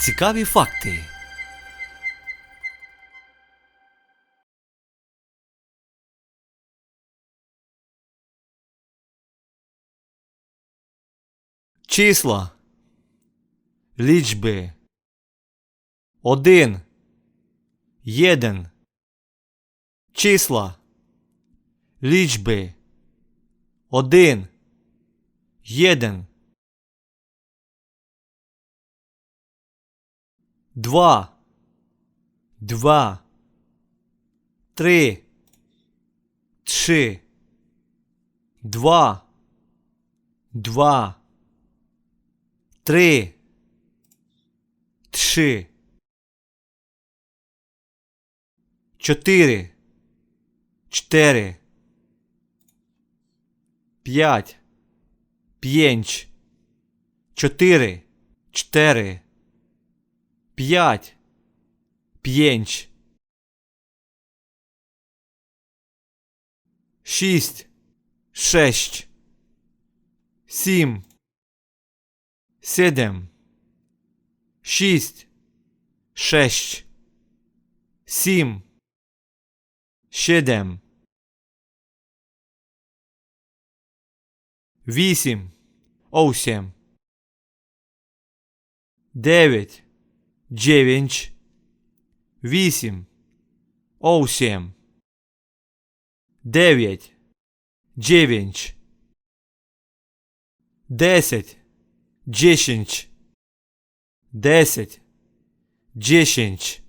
Цікаві факти. Числа. Лічби. Один. Єден. Числа. Лічби. Один. Єден. Два. Два. Три. Три. Два. Два. Три. Три. Чотири. Чотири. П'ять. П'єнч. Чотири. Чотири. П'ять. П'єнч. Шість. Шесть. Сім. Сідем. Шість. Шесть. Сім. Сідем. Вісім. Осім. Дев'ять. Дев'ять. Вісім. Осім. Дев'ять. Дев'ять. Десять. Десять. Десять. Десять.